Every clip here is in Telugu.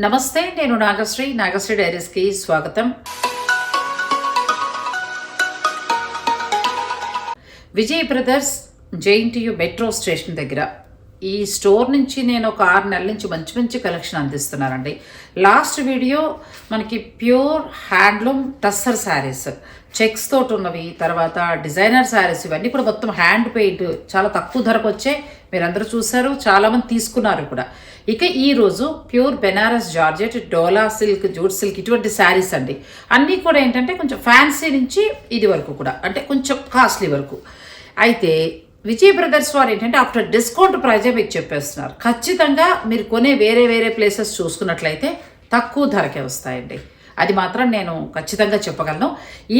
నమస్తే నేను నాగశ్రీ. నాగశ్రీ డైరీస్కి స్వాగతం. Vijay brothers JNTU metro station దగ్గర ఈ స్టోర్ నుంచి నేను ఒక ఆరు నెలల నుంచి మంచి మంచి కలెక్షన్ అందిస్తున్నానండి. లాస్ట్ వీడియో మనకి pure handloom tussar sarees. Checks తోటి ఉన్నవి తర్వాత డిజైనర్ శారీస్. ఇవన్నీ కూడా మొత్తం హ్యాండ్ పెయింట్. చాలా తక్కువ ధరకు వచ్చే మీరందరూ చూసారు చాలామంది తీసుకున్నారు కూడా. ఇక ఈరోజు pure Banaras georgette dola silk jute silk ఇటువంటి శారీస్ అండి. అన్నీ కూడా ఏంటంటే కొంచెం ఫ్యాన్సీ నుంచి ఇది వరకు కూడా అంటే కొంచెం కాస్ట్లీ వరకు. అయితే విజయ్ బ్రదర్స్ వారు ఏంటంటే ఆఫ్టర్ డిస్కౌంట్ ప్రైజే మీకు చెప్పేస్తున్నారు. ఖచ్చితంగా మీరు కొనే వేరే వేరే ప్లేసెస్ చూసుకున్నట్లయితే తక్కువ ధరకే వస్తాయండి. అది మాత్రం నేను ఖచ్చితంగా చెప్పగలను.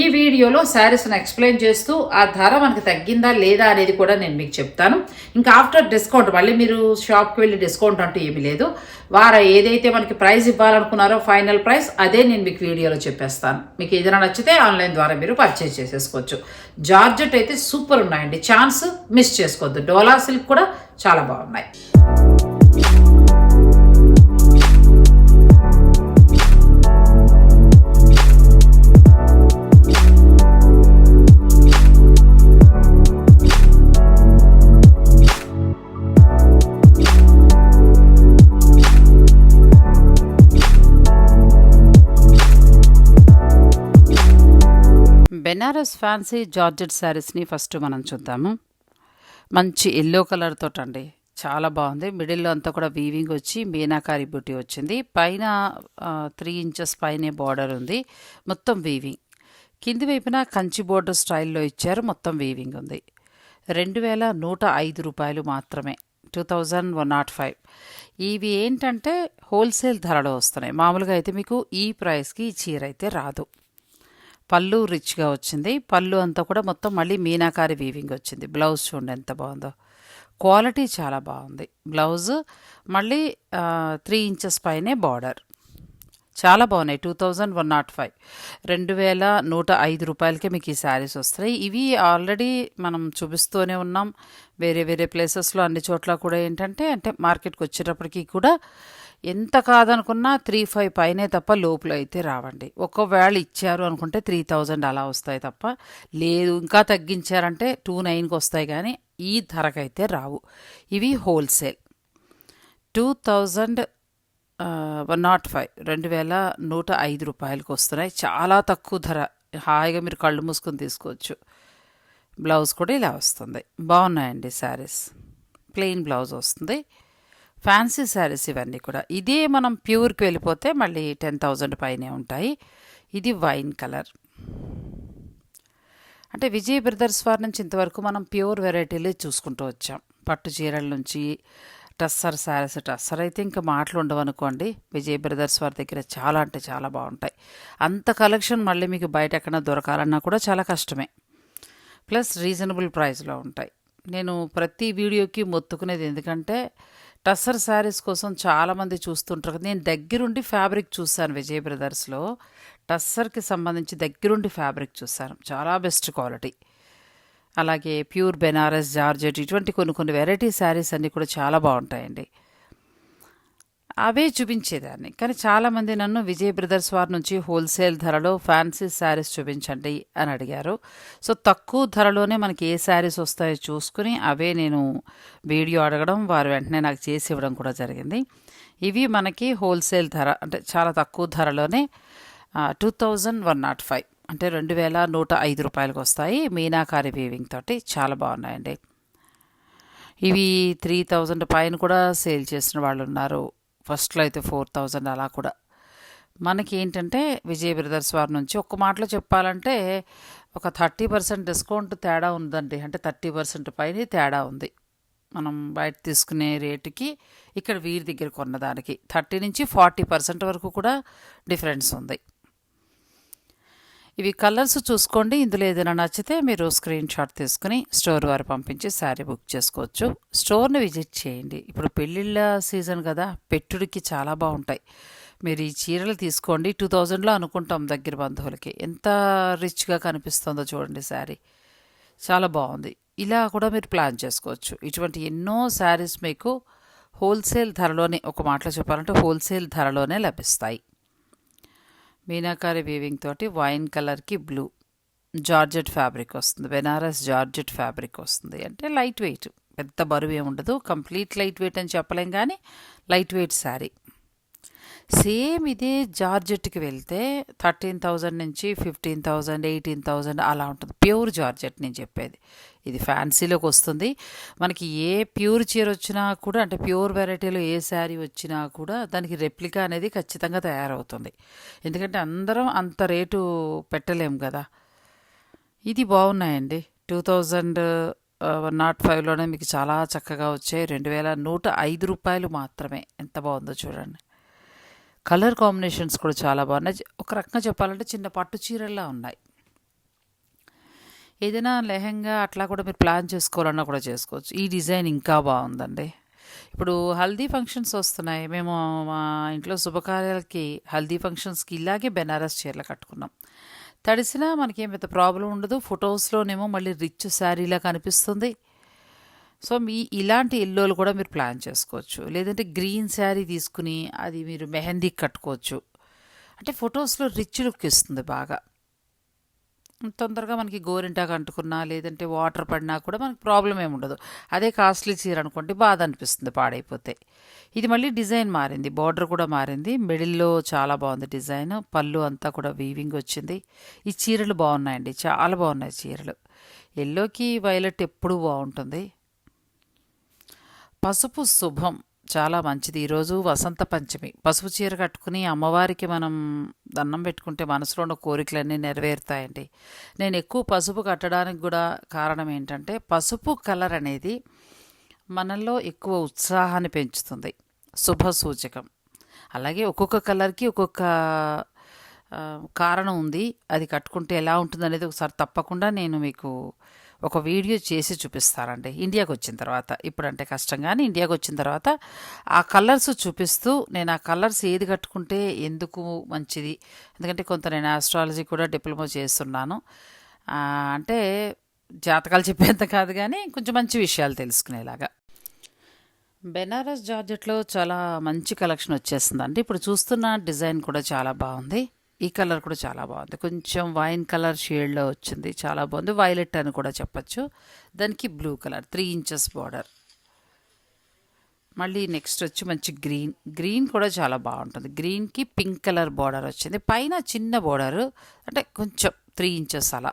ఈ వీడియోలో శారీస్ని ఎక్స్ప్లెయిన్ చేస్తూ ఆ ధర మనకి తగ్గిందా లేదా అనేది కూడా నేను మీకు చెప్తాను. ఇంకా ఆఫ్టర్ డిస్కౌంట్ మళ్ళీ మీరు షాప్కి వెళ్ళి డిస్కౌంట్ అంటూ ఏమీ లేదు. వారు ఏదైతే మనకి ప్రైస్ ఇవ్వాలనుకున్నారో ఫైనల్ ప్రైస్ అదే నేను మీకు వీడియోలో చెప్పేస్తాను. మీకు ఏదైనా నచ్చితే ఆన్లైన్ ద్వారా మీరు పర్చేజ్ చేసేసుకోవచ్చు. జార్జెట్ అయితే సూపర్ ఉన్నాయండి. ఛాన్స్ మిస్ చేసుకోవద్దు. డోలా సిల్క్ కూడా చాలా బాగున్నాయి. బెనారస్ ఫ్యాన్సీ జార్జెట్ శారీస్ని ఫస్ట్ మనం చూద్దాము. మంచి ఎల్లో కలర్ తోటండి. చాలా బాగుంది. మిడిల్లో అంతా కూడా వీవింగ్ వచ్చి మీనాకారి బూటీ వచ్చింది. పైన త్రీ ఇంచెస్ పైనే బార్డర్ ఉంది. మొత్తం వీవింగ్ కింది వైపున కంచి బోర్డర్ స్టైల్లో ఇచ్చారు. మొత్తం వీవింగ్ ఉంది. రెండు వేల నూట ఐదు రూపాయలు మాత్రమే. Two thousand one nought five ఇవి ఏంటంటే హోల్సేల్ ధరలో వస్తున్నాయి. మామూలుగా అయితే మీకు ఈ ప్రైస్కి ఈ చీర అయితే రాదు. పళ్ళు రిచ్గా వచ్చింది. పళ్ళు అంతా కూడా మొత్తం మళ్ళీ మీనాకారి వీవింగ్ వచ్చింది. బ్లౌజ్ చూడండి ఎంత బాగుందో. క్వాలిటీ చాలా బాగుంది. బ్లౌజ్ మళ్ళీ త్రీ ఇంచెస్ పైనే బార్డర్ చాలా బాగున్నాయి. Two thousand one nought five రెండు వేల నూట ఐదు రూపాయలకే మీకు ఈ శారీస్ వస్తాయి ఇవి ఆల్రెడీ మనం చూపిస్తూనే ఉన్నాం. వేరే వేరే ప్లేసెస్లో అన్ని చోట్ల కూడా ఏంటంటే అంటే మార్కెట్కి వచ్చేటప్పటికి కూడా ఎంత కాదనుకున్నా త్రీ ఫైవ్ పైనే తప్ప లోపల అయితే రావండి. ఒకవేళ ఇచ్చారు అనుకుంటే త్రీ థౌజండ్ అలా వస్తాయి తప్ప. లేదు ఇంకా తగ్గించారంటే టూ నైన్కి వస్తాయి కానీ ఈ ధరకైతే రావు. ఇవి wholesale. Two thousand one nought five రెండు వేల నూట ఐదు రూపాయలకు వస్తున్నాయి. చాలా తక్కువ ధర. హాయిగా మీరు కళ్ళు మూసుకొని తీసుకోవచ్చు. బ్లౌజ్ కూడా ఇలా వస్తుంది. బాగున్నాయండి శారీస్. ప్లెయిన్ బ్లౌజ్ వస్తుంది. ఫ్యాన్సీ శారీస్ ఇవన్నీ కూడా. ఇదే మనం ప్యూర్కి వెళ్ళిపోతే మళ్ళీ టెన్ థౌజండ్ పైనే ఉంటాయి. ఇది వైన్ కలర్. అంటే విజయ్ బ్రదర్స్ వారి నుంచి ఇంతవరకు మనం ప్యూర్ వెరైటీలే చూసుకుంటూ వచ్చాం. పట్టు చీరల నుంచి టస్సర్ శారీస్ టస్సర్ అయితే ఇంకా మాటలు ఉండవనుకోండి. విజయ్ బ్రదర్స్ వారి దగ్గర చాలా అంటే చాలా బాగుంటాయి. అంత కలెక్షన్ మళ్ళీ మీకు బయట ఎక్కడ దొరకాలన్నా కూడా చాలా కష్టమే. ప్లస్ రీజనబుల్ ప్రైస్లో ఉంటాయి. నేను ప్రతి వీడియోకి మొత్తుకునేది ఎందుకంటే టస్సర్ శారీస్ కోసం చాలామంది చూస్తుంటారు నేను దగ్గరుండి ఫ్యాబ్రిక్ చూశాను విజయ్ బ్రదర్స్లో. టస్సర్కి సంబంధించి దగ్గరుండి ఫ్యాబ్రిక్ చూశాను. చాలా బెస్ట్ క్వాలిటీ. అలాగే ప్యూర్ బెనారస్ జార్జెట్ ఇటువంటి కొన్ని కొన్ని వెరైటీ శారీస్ అన్నీ కూడా చాలా బాగుంటాయండి. అవే చూపించేదాన్ని. కానీ చాలామంది నన్ను విజయ్ బ్రదర్స్ వారి నుంచి హోల్సేల్ ధరలో ఫ్యాన్సీ శారీస్ చూపించండి అని అడిగారు. సో తక్కువ ధరలోనే మనకి ఏ శారీస్ వస్తాయో చూసుకుని అవే నేను వీడియో అడగడం వారు వెంటనే నాకు చేసి ఇవ్వడం కూడా జరిగింది. ఇవి మనకి హోల్సేల్ ధర అంటే చాలా తక్కువ ధరలోనే two thousand one nought five అంటే రెండు వేల నూట ఐదు రూపాయలకు వస్తాయి. మీనాకారి వీవింగ్ తోటి చాలా బాగున్నాయండి. ఇవి త్రీ థౌజండ్ పైన కూడా సేల్ చేసిన వాళ్ళు ఉన్నారు. ఫస్ట్లో అయితే ఫోర్ థౌజండ్ అలా కూడా. మనకి ఏంటంటే విజయ్ బ్రదర్స్ వారి నుంచి ఒక్క మాటలో చెప్పాలంటే ఒక థర్టీ పర్సెంట్ డిస్కౌంట్ తేడా ఉందండి. అంటే థర్టీ పర్సెంట్ పైన తేడా ఉంది. మనం బయట తీసుకునే రేటుకి ఇక్కడ వీరి దగ్గర కొన్నదానికి. థర్టీ నుంచి ఫార్టీ పర్సెంట్ వరకు కూడా డిఫరెన్స్ ఉంది. ఇవి కలర్స్ చూసుకోండి. ఇందులో ఏదైనా నచ్చితే మీరు స్క్రీన్ షాట్ తీసుకుని స్టోర్ వారు పంపించి శారీ బుక్ చేసుకోవచ్చు. స్టోర్ని విజిట్ చేయండి. ఇప్పుడు పెళ్ళిళ్ళ సీజన్ కదా పెట్టుడికి చాలా బాగుంటాయి. మీరు ఈ చీరలు తీసుకోండి. టూ థౌజండ్లో అనుకుంటాం దగ్గర బంధువులకి. ఎంత రిచ్గా కనిపిస్తుందో చూడండి శారీ. చాలా బాగుంది. ఇలా కూడా మీరు ప్లాన్ చేసుకోవచ్చు. ఇటువంటి ఎన్నో శారీస్ మీకు హోల్సేల్ ధరలోనే ఒక మాటలో చెప్పాలంటే హోల్సేల్ ధరలోనే లభిస్తాయి. మీనాకారి వీవింగ్ తోటి వైన్ కలర్కి బ్లూ జార్జెట్ ఫ్యాబ్రిక్ వస్తుంది. బెనారస్ జార్జెట్ ఫ్యాబ్రిక్ వస్తుంది. అంటే లైట్ వెయిట్ పెద్ద బరువు ఏముండదు ఉండదు. కంప్లీట్ లైట్ వెయిట్ అని చెప్పలేం కానీ లైట్ వెయిట్ శారీ సేమ్ ఇదే జార్జెట్కి వెళ్తే థర్టీన్ థౌజండ్ నుంచి ఫిఫ్టీన్ థౌజండ్ ఎయిటీన్ థౌజండ్ అలా ఉంటుంది. ప్యూర్ జార్జెట్ నేను చెప్పేది. ఇది ఫ్యాన్సీలోకి వస్తుంది. మనకి ఏ ప్యూర్ చీర వచ్చినా కూడా అంటే ప్యూర్ వెరైటీలో ఏ శారీ వచ్చినా కూడా దానికి రెప్లికా అనేది ఖచ్చితంగా తయారవుతుంది. ఎందుకంటే అందరం అంత రేటు పెట్టలేము కదా. ఇది బాగున్నాయండి. టూ థౌజండ్ వన్ నాట్ ఫైవ్లోనే మీకు చాలా చక్కగా వచ్చాయి. రెండు వేల నూట ఐదు రూపాయలు మాత్రమే. ఎంత బాగుందో చూడండి. కలర్ కాంబినేషన్స్ కూడా చాలా బాగున్నాయి. ఒక రకంగా చెప్పాలంటే చిన్న పట్టు చీరల్లా ఉన్నాయి. ఏదైనా లెహంగా అట్లా కూడా మీరు ప్లాన్ చేసుకోవాలన్నా కూడా చేసుకోవచ్చు. ఈ డిజైన్ ఇంకా బాగుందండి. ఇప్పుడు హల్దీ ఫంక్షన్స్ వస్తున్నాయి. మేము మా ఇంట్లో శుభకార్యాలకి హల్దీ ఫంక్షన్స్కి ఇలాగే బెనారస్ చీరలు కట్టుకున్నాం. తడిసినా మనకేం పెద్ద ప్రాబ్లం ఉండదు. ఫొటోస్లోనేమో మళ్ళీ రిచ్ శారీలా కనిపిస్తుంది. సో మీ ఇలాంటి ఎల్లోలు కూడా మీరు ప్లాన్ చేసుకోవచ్చు. లేదంటే గ్రీన్ శారీ తీసుకుని అది మీరు మెహందీకి కట్టుకోవచ్చు. అంటే ఫొటోస్లో రిచ్ లుక్ ఇస్తుంది బాగా. తొందరగా మనకి గోరింటాకు అంటుకున్నా లేదంటే వాటర్ పడినా కూడా మనకి ప్రాబ్లం ఏమి ఉండదు. అదే కాస్ట్లీ చీర అనుకోండి బాధ అనిపిస్తుంది పాడైపోతే. ఇది మళ్ళీ డిజైన్ మారింది. బార్డర్ కూడా మారింది. మిడిల్లో చాలా బాగుంది డిజైన్. పళ్ళు అంతా కూడా వీవింగ్ వచ్చింది. ఈ చీరలు బాగున్నాయండి. చాలా బాగున్నాయి చీరలు. ఎల్లోకి వైలెట్ ఎప్పుడు బాగుంటుంది. పసుపు శుభం. చాలా మంచిది. ఈరోజు వసంత పంచమి. పసుపు చీర కట్టుకుని అమ్మవారికి మనం దండం పెట్టుకుంటే మనసులో ఉన్న కోరికలన్నీ నెరవేరుతాయండి. నేను ఎక్కువ పసుపు కట్టడానికి కూడా కారణం ఏంటంటే పసుపు కలర్ అనేది మనలో ఎక్కువ ఉత్సాహాన్ని పెంచుతుంది. శుభ సూచకం. అలాగే ఒక్కొక్క కలర్కి ఒక్కొక్క కారణం ఉంది. అది కట్టుకుంటే ఎలా ఉంటుంది అనేది ఒకసారి తప్పకుండా నేను మీకు ఒక వీడియో చేసి చూపిస్తారండి. ఇండియాకి వచ్చిన తర్వాత. ఇప్పుడంటే కష్టం కానీ ఇండియాకి వచ్చిన తర్వాత ఆ కలర్స్ చూపిస్తూ నేను ఆ కలర్స్ ఏది కట్టుకుంటే ఎందుకు మంచిది? ఎందుకంటే కొంత నేను ఆస్ట్రాలజీ కూడా డిప్లొమా చేస్తున్నాను. అంటే జాతకాలు చెప్పేంత కాదు కానీ కొంచెం మంచి విషయాలు తెలుసుకునేలాగా. బెనారస్ జార్జెట్లో చాలా మంచి కలెక్షన్ వచ్చేసిందండి. ఇప్పుడు చూస్తున్న డిజైన్ కూడా చాలా బాగుంది. ఈ కలర్ కూడా చాలా బాగుంది. కొంచెం వైన్ కలర్ షేడ్లో వచ్చింది. చాలా బాగుంది. వైలెట్ అని కూడా చెప్పచ్చు. దానికి blue colour. Three inches border. మళ్ళీ నెక్స్ట్ వచ్చి మంచి గ్రీన్. గ్రీన్ కూడా చాలా బాగుంటుంది. గ్రీన్కి పింక్ కలర్ బార్డర్ వచ్చింది. పైన చిన్న బార్డర్. అంటే కొంచెం త్రీ ఇంచెస్ అలా.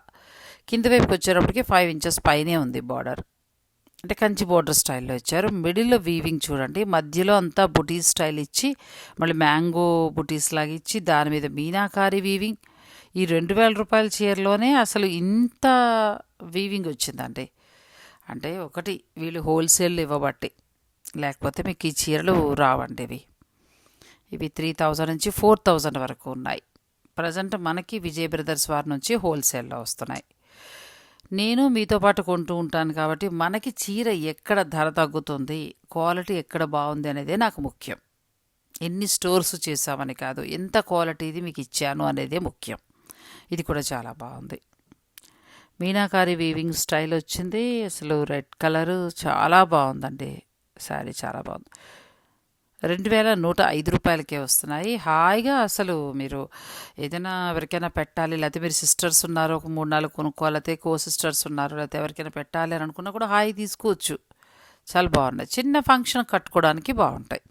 కింద వైపుకి వచ్చేటప్పటికి ఫైవ్ ఇంచెస్ పైనే ఉంది బార్డర్. అంటే కంచి బోర్డర్ స్టైల్లో ఇచ్చారు. మిడిల్లో వీవింగ్ చూడండి. మధ్యలో అంతా బుటీస్ స్టైల్ ఇచ్చి మళ్ళీ మ్యాంగో బుటీస్ లాగా ఇచ్చి దాని మీద మీనాకారి వీవింగ్. ఈ రెండు వేల రూపాయల చీరలోనే అసలు ఇంత వీవింగ్ వచ్చిందండి. అంటే ఒకటి వీళ్ళు హోల్సేల్ ఇవ్వబట్టి లేకపోతే మీకు ఈ చీరలు రావండి ఇవి. ఇవి త్రీ థౌజండ్ నుంచి ఫోర్ థౌజండ్ వరకు ఉన్నాయి. ప్రజెంట్ మనకి విజయ్ బ్రదర్స్ వారి నుంచి హోల్సేల్లో వస్తున్నాయి. నేను మీతో పాటు కొంటూ ఉంటాను కాబట్టి మనకి చీర ఎక్కడ ధర తగ్గుతుంది క్వాలిటీ ఎక్కడ బాగుంది అనేదే నాకు ముఖ్యం. ఎన్ని స్టోర్స్ చేసామని కాదు ఎంత క్వాలిటీది మీకు ఇచ్చాను అనేదే ముఖ్యం. ఇది కూడా చాలా బాగుంది. మీనాకారి వీవింగ్ స్టైల్ వచ్చింది అసలు రెడ్ కలరు చాలా బాగుందండి శారీ చాలా బాగుంది. రెండు వేల నూట ఐదు రూపాయలకే వస్తున్నాయి. హాయిగా అసలు మీరు ఏదైనా ఎవరికైనా పెట్టాలి లేకపోతే మీరు సిస్టర్స్ ఉన్నారు ఒక మూడు నాలుగు కొనుక్కోవాలి లేకపోతే కో సిస్టర్స్ ఉన్నారు లేకపోతే ఎవరికైనా పెట్టాలి అని అనుకున్నా కూడా హాయి తీసుకోవచ్చు. చాలా బాగున్నాయి. చిన్న ఫంక్షన్ కట్టుకోవడానికి బాగుంటాయి.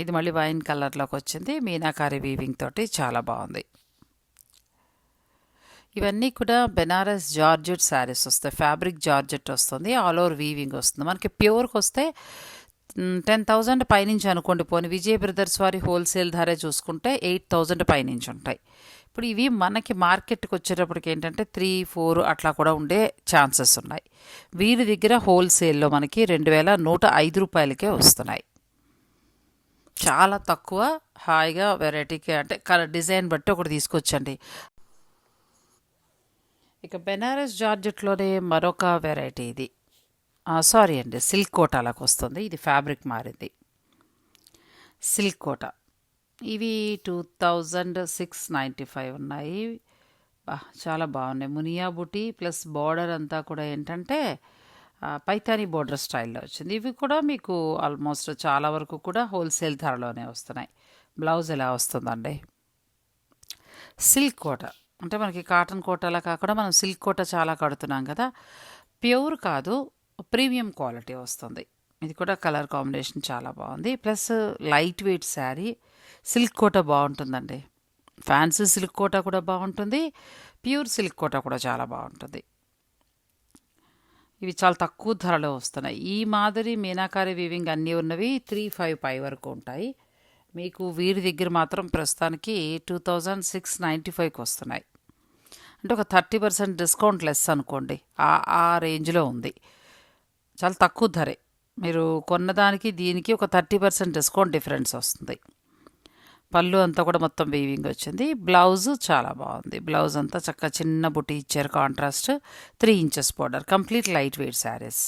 ఇది మళ్ళీ వైన్ కలర్లోకి వచ్చింది. మీనాకారి వీవింగ్ తోటి చాలా బాగుంది. ఇవన్నీ కూడా బెనారస్ జార్జెట్ శారీస్ వస్తాయి. ఫ్యాబ్రిక్ జార్జెట్ వస్తుంది. ఆల్ ఓవర్ వీవింగ్ వస్తుంది. మనకి ప్యూర్కి వస్తే టెన్ థౌజండ్ పైనుంచి అనుకోండి. పోనీ విజయ్ బ్రదర్స్ వారి హోల్సేల్ ధరే చూసుకుంటే ఎయిట్ థౌజండ్ పైనుంచి ఉంటాయి. ఇప్పుడు ఇవి మనకి మార్కెట్కి వచ్చేటప్పటికి ఏంటంటే త్రీ ఫోర్ అట్లా కూడా ఉండే ఛాన్సెస్ ఉన్నాయి. వీరి దగ్గర హోల్సేల్లో మనకి రెండు వేల నూట ఐదు రూపాయలకే వస్తున్నాయి. చాలా తక్కువ హాయిగా వెరైటీకి అంటే కలర్ డిజైన్ బట్టి ఒకటి తీసుకొచ్చండి. ఇక బెనారస్ జార్జెట్లోనే మరొక వెరైటీ ఇది. సారీ అండి సిల్క్ కోటాలకు వస్తుంది. ఇది ఫ్యాబ్రిక్ మారింది. సిల్క్ కోట. ఇవి two thousand six ninety five ఉన్నాయి. చాలా బాగున్నాయి. మునియా బుటీ ప్లస్ బార్డర్ అంతా కూడా ఏంటంటే పైతాని బోర్డర్ స్టైల్లో వచ్చింది. ఇవి కూడా మీకు ఆల్మోస్ట్ చాలా వరకు కూడా హోల్సేల్ ధరలోనే వస్తున్నాయి. బ్లౌజ్ ఎలా వస్తుందండి? సిల్క్ కోట. అంటే మనకి కాటన్ కోట అలా కాకుండా మనం సిల్క్ కోట చాలా కడుతున్నాం కదా. ప్యూర్ కాదు ప్రీమియం క్వాలిటీ వస్తుంది. ఇది కూడా కలర్ కాంబినేషన్ చాలా బాగుంది. Plus light weight saree silk Kota బాగుంటుందండి. ఫ్యాన్సీ సిల్క్ కోట కూడా బాగుంటుంది. ప్యూర్ సిల్క్ కోట కూడా చాలా బాగుంటుంది. ఇవి చాలా తక్కువ ధరలో వస్తున్నాయి. ఈ మాదిరి మీనాకారి వీవింగ్ అన్నీ ఉన్నవి త్రీ ఫైవ్ పై వరకు ఉంటాయి. మీకు వీరి దగ్గర మాత్రం ప్రస్తుతానికి టూ థౌజండ్ సిక్స్ నైంటీ ఫైవ్కి వస్తున్నాయి. అంటే ఒక థర్టీ పర్సెంట్ డిస్కౌంట్ లెస్ అనుకోండి. ఆ ఆ రేంజ్లో ఉంది. చాలా తక్కువ ధరే. మీరు కొన్నదానికి దీనికి ఒక థర్టీ పర్సెంట్ డిస్కౌంట్ డిఫరెన్స్ వస్తుంది. పళ్ళు అంతా కూడా మొత్తం వీవింగ్ వచ్చింది. బ్లౌజ్ చాలా బాగుంది. బ్లౌజ్ అంతా చక్కగా చిన్న బుట్టి ఇచ్చారు. Contrast three inches border complete light weight sarees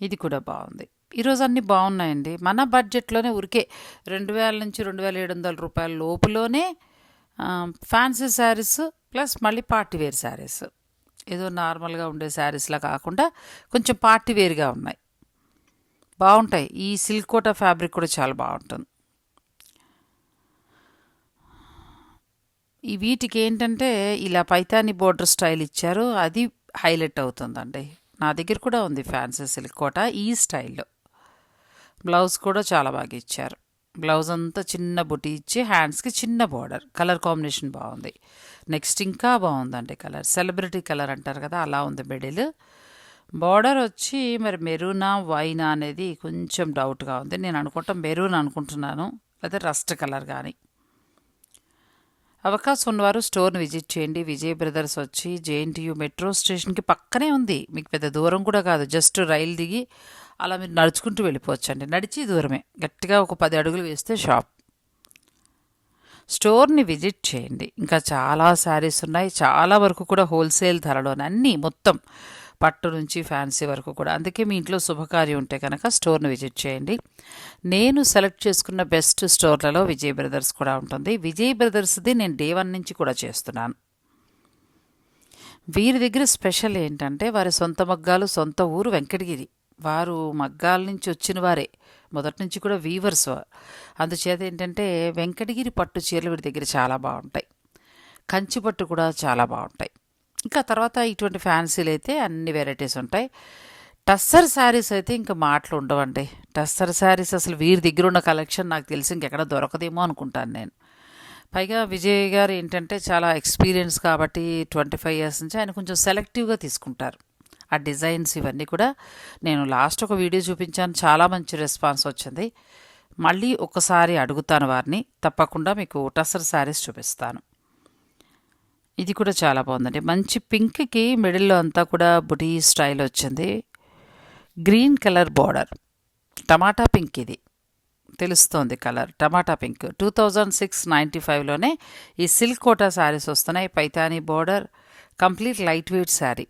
ఇది కూడా బాగుంది. ఈరోజు అన్నీ బాగున్నాయండి. మన బడ్జెట్లోనే ఉరికే రెండు వేల నుంచి రెండు వేల ఏడు వందల రూపాయల లోపులోనే ఫ్యాన్సీ శారీస్ ప్లస్ మళ్ళీ పార్టీ వేర్ శారీస్ ఏదో నార్మల్గా ఉండే శారీస్లా కాకుండా కొంచెం పార్టీ వేర్గా ఉన్నాయి. బాగుంటాయి ఈ సిల్క్ కోట ఫ్యాబ్రిక్ కూడా చాలా బాగుంటుంది ఈ వీటికి ఏంటంటే ఇలా పైతాని బోర్డర్ స్టైల్ ఇచ్చారు. అది హైలైట్ అవుతుందండి. నా దగ్గర కూడా ఉంది ఫ్యాన్సీ సిల్క్ కోట ఈ స్టైల్లో. బ్లౌజ్ కూడా చాలా బాగా ఇచ్చారు. బ్లౌజ్ అంతా చిన్న బుటీ ఇచ్చి హ్యాండ్స్కి చిన్న బార్డర్. కలర్ కాంబినేషన్ బాగుంది. నెక్స్ట్ ఇంకా బాగుందండి కలర్. సెలబ్రిటీ కలర్ అంటారు కదా అలా ఉంది బెడిల్ బార్డర్ వచ్చి మరి మెరూనా వైనా అనేది కొంచెం డౌట్గా ఉంది. నేను అనుకుంటాం మెరూన్ అనుకుంటున్నాను లేదా రస్ట్ కలర్ కానీ. అవకాశం ఉన్నవారు స్టోర్ని విజిట్ చేయండి. విజయ్ బ్రదర్స్ వచ్చి జేఎన్టీయూ మెట్రో స్టేషన్కి పక్కనే ఉంది. మీకు పెద్ద దూరం కూడా కాదు జస్ట్ రైలు దిగి అలా మీరు నడుచుకుంటూ వెళ్ళిపోవచ్చండి. నడిచి దూరమే. గట్టిగా ఒక పది అడుగులు వేస్తే షాప్. స్టోర్ని విజిట్ చేయండి. ఇంకా చాలా శారీస్ ఉన్నాయి. చాలా వరకు కూడా హోల్సేల్ ధరలోనే. అన్నీ మొత్తం పట్టు నుంచి ఫ్యాన్సీ వరకు కూడా. అందుకే మీ ఇంట్లో శుభకార్యం ఉంటే కనుక స్టోర్ని విజిట్ చేయండి. నేను సెలెక్ట్ చేసుకున్న బెస్ట్ స్టోర్లలో విజయ్ బ్రదర్స్ కూడా ఉంటుంది. విజయ్ బ్రదర్స్ది నేను డే వన్ నుంచి కూడా చేస్తున్నాను. వీరి దగ్గర స్పెషల్ ఏంటంటే వారి సొంత మగ్గాలు సొంత ఊరు వెంకటగిరి. వారు మగ్గాల నుంచి వచ్చిన వారే. మొదటి నుంచి కూడా వీవర్స్. అందుచేత ఏంటంటే వెంకటగిరి పట్టు చీరలు వీడి దగ్గర చాలా బాగుంటాయి. కంచి పట్టు కూడా చాలా బాగుంటాయి. ఇంకా తర్వాత ఇటువంటి ఫ్యాన్సీలు అయితే అన్ని వెరైటీస్ ఉంటాయి. టస్సర్ శారీస్ అయితే ఇంకా మాటలు ఉండవండి. టస్సర్ శారీస్ అసలు వీరి దగ్గర ఉన్న కలెక్షన్ నాకు తెలిసి ఇంకెక్కడ దొరకదేమో అనుకుంటాను నేను. పైగా విజయ్ గారు ఏంటంటే చాలా ఎక్స్పీరియన్స్ కాబట్టి ట్వంటీ ఫైవ్ ఇయర్స్ నుంచి ఆయన కొంచెం సెలెక్టివ్గా తీసుకుంటారు. ఆ డిజైన్స్ ఇవన్నీ కూడా నేను లాస్ట్ ఒక వీడియో చూపించాను. చాలా మంచి రెస్పాన్స్ వచ్చింది. మళ్ళీ ఒకసారి అడుగుతాను వారిని. తప్పకుండా మీకు టసర్ శారీస్ చూపిస్తాను. ఇది కూడా చాలా బాగుందండి. మంచి పింక్కి మిడిల్లో అంతా కూడా బుటీ స్టైల్ వచ్చింది. Green colour border. టమాటా పింక్ ఇది. తెలుస్తోంది కలర్. టమాటా pink. Two thousand six ninety ఫైవ్లోనే ఈ సిల్క్ కోటా శారీస్ వస్తున్నాయి. Paithani border. Complete light weight saree.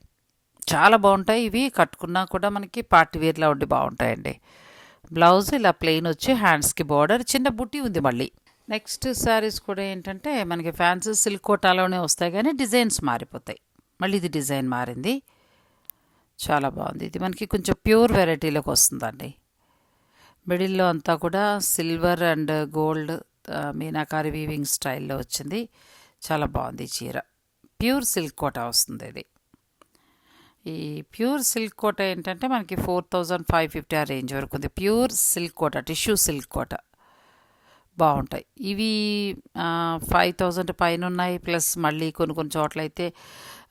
చాలా బాగుంటాయి. ఇవి కట్టుకున్నా కూడా మనకి పార్టీ వేర్లా ఉండి బాగుంటాయండి. బ్లౌజ్ ఇలా ప్లెయిన్ వచ్చి హ్యాండ్స్కి బార్డర్ చిన్న బుట్టి ఉంది మళ్ళీ. నెక్స్ట్ శారీస్ కూడా ఏంటంటే మనకి ఫ్యాన్సీ సిల్క్ కోటాలోనే వస్తాయి కానీ డిజైన్స్ మారిపోతాయి. మళ్ళీ ఇది డిజైన్ మారింది. చాలా బాగుంది. ఇది మనకి కొంచెం ప్యూర్ వెరైటీలోకి వస్తుందండి. మిడిల్లో అంతా కూడా silver and gold meenakari weaving స్టైల్లో వచ్చింది. చాలా బాగుంది చీర. ప్యూర్ సిల్క్ కోట వస్తుంది ఇది. ఈ ప్యూర్ సిల్క్ కోట ఏంటంటే మనకి ఫోర్ థౌజండ్ ఫైవ్ ఫిఫ్టీ ఆ రేంజ్ వరకు ఉంది. Pure silk Kota tissue silk Kota బాగుంటాయి. ఇవి ఫైవ్ థౌజండ్ పైన ఉన్నాయి. ప్లస్ మళ్ళీ కొన్ని కొన్ని చోట్ల అయితే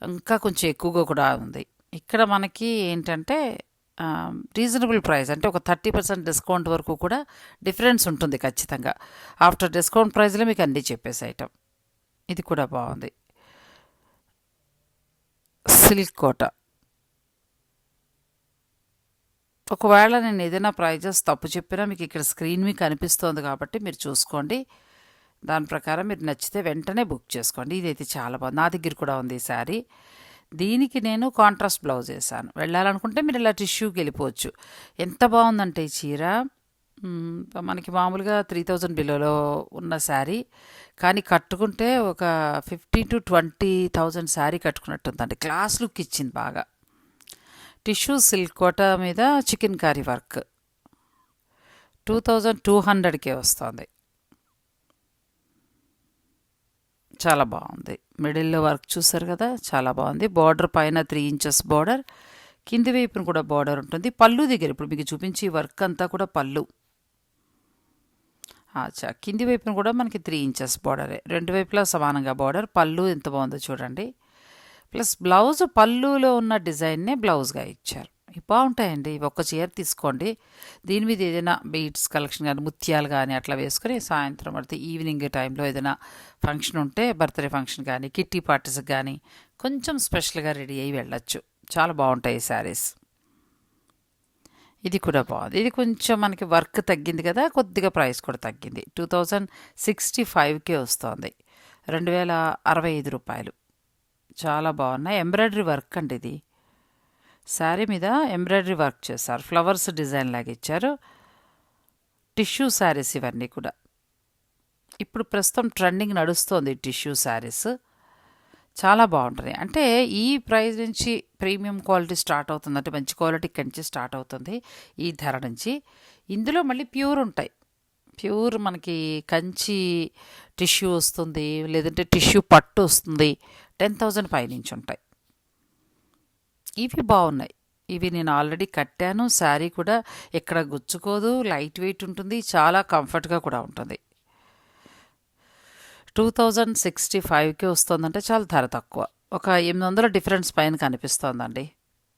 ఇంకా కొంచెం ఎక్కువగా కూడా ఉంది. ఇక్కడ మనకి ఏంటంటే రీజనబుల్ ప్రైస్ అంటే ఒక థర్టీ పర్సెంట్ డిస్కౌంట్ వరకు కూడా డిఫరెన్స్ ఉంటుంది ఖచ్చితంగా. ఆఫ్టర్ డిస్కౌంట్ ప్రైస్లో మీకు అన్నీ చెప్పేసి ఐటమ్ ఇది కూడా బాగుంది. సిల్క్ కోట. ఒకవేళ నేను ఏదైనా ప్రైజెస్ తప్పు చెప్పినా మీకు ఇక్కడ స్క్రీన్ మీకు కనిపిస్తోంది కాబట్టి మీరు చూసుకోండి. దాని ప్రకారం మీరు నచ్చితే వెంటనే బుక్ చేసుకోండి. ఇదైతే చాలా బాగుంది. నా దగ్గర కూడా ఉంది ఈ శారీ. దీనికి నేను కాంట్రాస్ట్ బ్లౌజ్ వేసాను వెళ్ళాలనుకుంటే మీరు ఇలా టిష్యూకి వెళ్ళిపోవచ్చు. ఎంత బాగుందంటే ఈ చీర. మనకి మామూలుగా త్రీ థౌజండ్ బిలోలో ఉన్న శారీ. కానీ కట్టుకుంటే ఒక fifteen to twenty thousand saree కట్టుకున్నట్టుందండి. Class look ఇచ్చింది బాగా. టిష్యూ సిల్క్ కోట మీద chikankari work. Two thousand two హండ్రెడ్కే వస్తుంది. చాలా బాగుంది. మిడిల్లో వర్క్ చూసారు కదా చాలా బాగుంది. బార్డర్ పైన త్రీ ఇంచెస్ బార్డర్. కింది వైపున కూడా బార్డర్ ఉంటుంది. పళ్ళు దగ్గర ఇప్పుడు మీకు చూపించి వర్క్ అంతా కూడా పళ్ళు. అచ్చా కింది వైపున కూడా మనకి త్రీ ఇంచెస్ బార్డరే. రెండు వైపులా సమానంగా బార్డర్. పళ్ళు ఎంత బాగుందో చూడండి. ప్లస్ బ్లౌజ్ పళ్ళులో ఉన్న డిజైన్నే బ్లౌజ్గా ఇచ్చారు. ఇవి బాగుంటాయండి. ఇవి ఒక్క చీర తీసుకోండి. దీని మీద ఏదైనా బీట్స్ కలెక్షన్ కానీ ముత్యాలు కానీ అట్లా వేసుకొని సాయంత్రం పడితే ఈవినింగ్ టైంలో ఏదైనా ఫంక్షన్ ఉంటే బర్త్డే ఫంక్షన్ కానీ కిట్టి పార్టీస్కి కానీ కొంచెం స్పెషల్గా రెడీ అయ్యి వెళ్ళొచ్చు. చాలా బాగుంటాయి ఈ శారీస్. ఇది కూడా బాగుంది. ఇది కొంచెం మనకి వర్క్ తగ్గింది కదా కొద్దిగా ప్రైస్ కూడా తగ్గింది. టూ థౌజండ్ సిక్స్టీ ఫైవ్కే వస్తుంది. రెండు వేల అరవై ఐదు రూపాయలు. చాలా బాగున్నాయి. ఎంబ్రాయిడరీ వర్క్ అండి ఇది. శారీ మీద ఎంబ్రాయిడరీ వర్క్ చేశారు. ఫ్లవర్స్ డిజైన్ లాగా ఇచ్చారు. టిష్యూ శారీస్ ఇవన్నీ కూడా. ఇప్పుడు ప్రస్తుతం ట్రెండింగ్ నడుస్తోంది టిష్యూ శారీస్ చాలా బాగుంటుంది. అంటే ఈ ప్రైస్ నుంచి ప్రీమియం క్వాలిటీ స్టార్ట్ అవుతుంది. అంటే మంచి క్వాలిటీ కంచి స్టార్ట్ అవుతుంది ఈ ధర నుంచి. ఇందులో మళ్ళీ ప్యూర్ ఉంటాయి. ప్యూర్ మనకి కంచి టిష్యూ వస్తుంది లేదంటే టిష్యూ పట్టు వస్తుంది. టెన్ థౌజండ్ పై నుంచి ఉంటాయి. ఇవి బాగున్నాయి. ఇవి నేను ఆల్రెడీ కట్టాను. శారీ కూడా ఎక్కడ గుచ్చుకోదు. లైట్ వెయిట్ ఉంటుంది. చాలా కంఫర్ట్గా కూడా ఉంటుంది. టూ థౌజండ్ సిక్స్టీ ఫైవ్కి వస్తుందంటే చాలా ధర తక్కువ. ఒక ఎనిమిది వందల డిఫరెన్స్ పైన కనిపిస్తోందండి.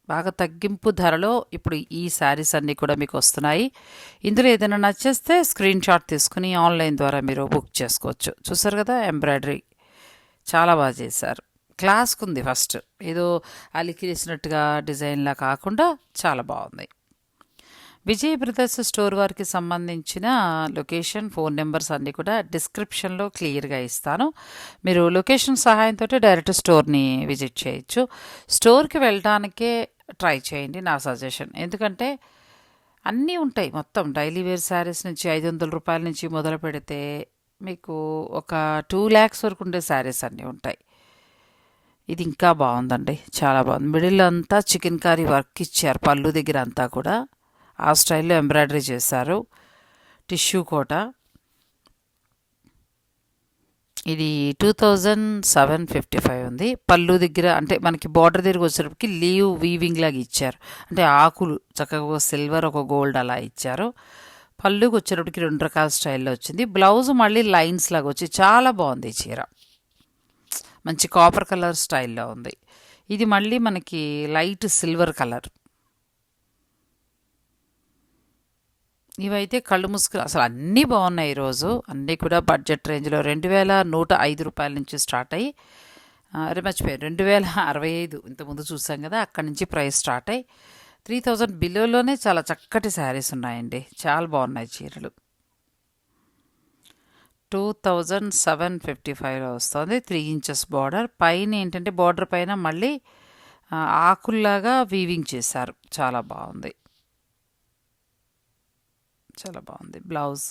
బాగా తగ్గింపు ధరలో ఇప్పుడు ఈ శారీస్ అన్నీ కూడా మీకు వస్తున్నాయి. ఇందులో ఏదైనా నచ్చేస్తే స్క్రీన్ షాట్ తీసుకుని ఆన్లైన్ ద్వారా మీరు బుక్ చేసుకోవచ్చు. చూసారు కదా? ఎంబ్రాయిడరీ. చాలా బాగా చేశారు. క్లాస్కి ఉంది ఫస్ట్. ఏదో అలికిరిసినట్టుగా డిజైన్లా కాకుండా చాలా బాగుంది విజయ్ బ్రదర్స్ స్టోర్ వారికి సంబంధించిన లొకేషన్ ఫోన్ నెంబర్స్ అన్నీ కూడా డిస్క్రిప్షన్లో క్లియర్గా ఇస్తాను. మీరు లొకేషన్ సహాయంతో డైరెక్ట్ స్టోర్ని విజిట్ చేయొచ్చు. స్టోర్కి వెళ్ళడానికే ట్రై చేయండి నా సజెషన్. ఎందుకంటే అన్నీ ఉంటాయి మొత్తం. డైలీ వేర్ శారీస్ నుంచి ఐదు వందల రూపాయల నుంచి మొదలు పెడితే మీకు ఒక టూ ల్యాక్స్ వరకు ఉండే శారీస్ అన్నీ ఉంటాయి. ఇది ఇంకా బాగుందండి. చాలా బాగుంది. మిడిల్ అంతా చికెన్ కర్రీ వర్క్ ఇచ్చారు పళ్ళు దగ్గర అంతా కూడా. ఆ స్టైల్లో ఎంబ్రాయిడరీ చేశారు. టిష్యూ కోట. ఇది two thousand seven fifty five ఉంది. పళ్ళు దగ్గర అంటే మనకి బార్డర్ దగ్గరకు వచ్చేటప్పటికి లీవ్ వీవింగ్ లాగా ఇచ్చారు. అంటే ఆకులు చక్కగా ఒక సిల్వర్ ఒక గోల్డ్ అలా ఇచ్చారు. పళ్ళుకి వచ్చేటప్పటికి రెండు రకాల స్టైల్లో వచ్చింది. బ్లౌజ్ మళ్ళీ లైన్స్ లాగా వచ్చి చాలా బాగుంది చీర. మంచి కాపర్ కలర్ స్టైల్లో ఉంది. ఇది మళ్ళీ మనకి లైట్ సిల్వర్ కలర్. ఇవైతే కళ్ళు మూసుకుని అసలు అన్నీ బాగున్నాయి ఈరోజు. అన్నీ కూడా బడ్జెట్ రేంజ్లో రెండు వేల నూట ఐదు రూపాయల నుంచి స్టార్ట్ అయ్యి అరే మర్చిపోయాను. రెండు వేల అరవై ఐదు ఇంతకుముందు చూసాం కదా అక్కడి నుంచి ప్రైస్ స్టార్ట్ అయ్యి త్రీ థౌజండ్ బిలోలోనే చాలా చక్కటి శారీస్ ఉన్నాయండి. చాలా బాగున్నాయి చీరలు. టూ థౌజండ్ సెవెన్ ఫిఫ్టీ ఫైవ్లో వస్తుంది. Three inches border. పైన ఏంటంటే బార్డర్ పైన మళ్ళీ ఆకుల్లాగా వీవింగ్ చేశారు. చాలా బాగుంది. చాలా బాగుంది. బ్లౌజ్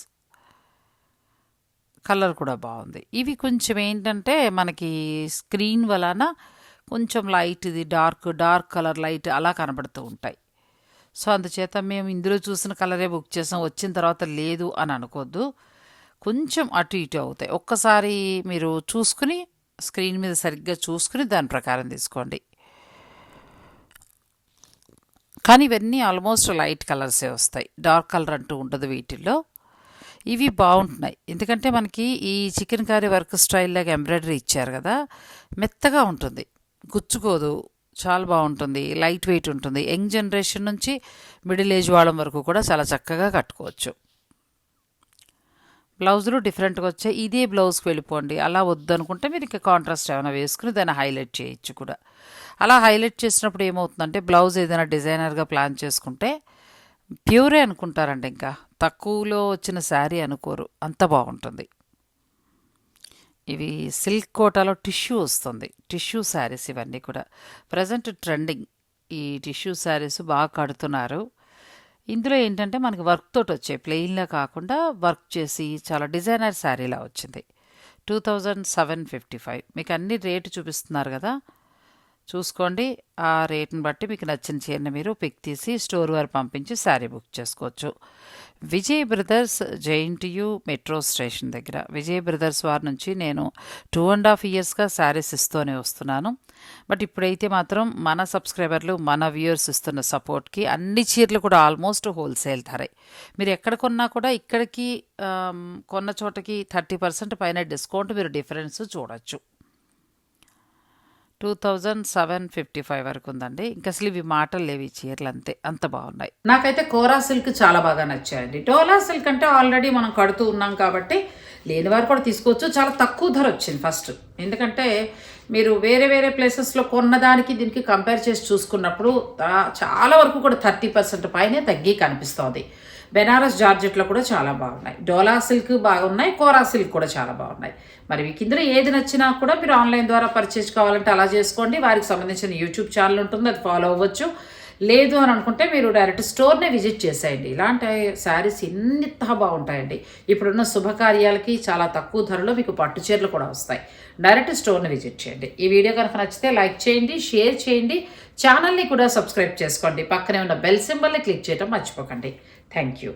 కలర్ కూడా బాగుంది. ఇవి కొంచెం ఏంటంటే మనకి స్క్రీన్ వలన కొంచెం లైట్ ఇది డార్క్ డార్క్ కలర్ లైట్ అలా కనబడుతూ ఉంటాయి. సో అందుచేత మేము ఇందులో చూసిన కలరే బుక్ చేసాం. వచ్చిన తర్వాత లేదు అని అనుకోవద్దు కొంచెం అటు ఇటు అవుతాయి. ఒక్కసారి మీరు చూసుకుని స్క్రీన్ మీద సరిగ్గా చూసుకుని దాని ప్రకారం తీసుకోండి. కానీ ఇవన్నీ ఆల్మోస్ట్ లైట్ కలర్సే వస్తాయి. డార్క్ కలర్ అంటూ ఉండదు వీటిల్లో. ఇవి బాగుంటున్నాయి. ఎందుకంటే మనకి ఈ చికెన్ కర్రీ వర్క్ స్టైల్ లాగా ఎంబ్రాయిడరీ ఇచ్చారు కదా మెత్తగా ఉంటుంది. గుచ్చుకోదు. చాలా బాగుంటుంది. లైట్ వెయిట్ ఉంటుంది. యంగ్ జనరేషన్ నుంచి మిడిల్ ఏజ్ వాళ్ళం వరకు కూడా చాలా చక్కగా కట్టుకోవచ్చు. బ్లౌజులు డిఫరెంట్గా వచ్చాయి. ఇదే బ్లౌజ్కి వెళ్ళిపోండి. అలా వద్దనుకుంటే మీరు ఇంకా కాంట్రాస్ట్ ఏమైనా వేసుకుని దాన్ని హైలైట్ చేయొచ్చు కూడా. అలా హైలైట్ చేసినప్పుడు ఏమవుతుందంటే బ్లౌజ్ ఏదైనా డిజైనర్గా ప్లాన్ చేసుకుంటే ప్యూరే అనుకుంటారండి ఇంకా. తక్కువలో వచ్చిన శారీ అనుకోరు. అంత బాగుంటుంది. ఇవి సిల్క్ కోటాలో టిష్యూ వస్తుంది. టిష్యూ శారీస్ ఇవన్నీ కూడా. Present trending. ఈ టిష్యూ శారీస్ బాగా కడుతున్నారు. ఇందులో ఏంటంటే మనకి వర్క్ తోటి వచ్చాయి ప్లెయిన్లా కాకుండా వర్క్ చేసి చాలా డిజైనర్ శారీలా వచ్చింది. Two thousand seven fifty five మీకు అన్ని రేటు చూపిస్తున్నారు కదా? చూసుకోండి. ఆ రేట్ని బట్టి మీకు నచ్చిన చీరని మీరు పిక్ తీసి స్టోర్ వారు పంపించి శారీ బుక్ చేసుకోవచ్చు. Vijay brothers JNTU metro station దగ్గర. విజయ్ బ్రదర్స్ వారి నుంచి నేను టూ అండ్ హాఫ్ ఇయర్స్గా శారీస్ ఇస్తూనే వస్తున్నాను. బట్ ఇప్పుడైతే మాత్రం మన సబ్స్క్రైబర్లు మన వ్యూయర్స్ ఇస్తున్న సపోర్ట్కి అన్ని చీరలు కూడా ఆల్మోస్ట్ హోల్సేల్ ధరే. మీరు ఎక్కడ కొన్నా కూడా ఇక్కడికి కొన్న చోటకి థర్టీ పర్సెంట్ పైన డిస్కౌంట్ మీరు డిఫరెన్స్ చూడొచ్చు. Two thousand seven fifty five వరకు ఉందండి ఇంకా అసలు ఇవి మాటలు లేవు ఈ చీరలు అంతే. అంత బాగున్నాయి. నాకైతే కోరా సిల్క్ చాలా బాగా నచ్చాయండి. డోలా సిల్క్ అంటే ఆల్రెడీ మనం కడుతూ ఉన్నాం కాబట్టి లేని వారు కూడా తీసుకోవచ్చు. చాలా తక్కువ ధర వచ్చింది ఫస్ట్. ఎందుకంటే మీరు వేరే వేరే ప్లేసెస్లో కొన్నదానికి దీనికి కంపేర్ చేసి చూసుకున్నప్పుడు చాలా వరకు కూడా థర్టీ పర్సెంట్ పైనే తగ్గి కనిపిస్తుంది. బెనారస్ జార్జెట్లో కూడా చాలా బాగున్నాయి. డోలా సిల్క్ బాగున్నాయి కోరా సిల్క్ కూడా చాలా బాగున్నాయి. మరి మీకు ఇందులో ఏది నచ్చినా కూడా మీరు ఆన్లైన్ ద్వారా పర్చేజ్ కావాలంటే అలా చేసుకోండి. వారికి సంబంధించిన యూట్యూబ్ ఛానల్ ఉంటుంది అది ఫాలో అవ్వచ్చు. లేదు అని అనుకుంటే మీరు డైరెక్ట్ స్టోర్నే విజిట్ చేసేయండి. ఇలాంటి శారీస్ ఎంత బాగుంటాయండి. ఇప్పుడున్న శుభకార్యాలకి చాలా తక్కువ ధరలో మీకు పట్టు చీరలు కూడా వస్తాయి. డైరెక్ట్ స్టోర్ని విజిట్ చేయండి. ఈ వీడియో కనుక నచ్చితే లైక్ చేయండి షేర్ చేయండి. ఛానల్ని కూడా సబ్స్క్రైబ్ చేసుకోండి. పక్కనే ఉన్న బెల్ సింబల్ని క్లిక్ చేయడం మర్చిపోకండి. Thank you.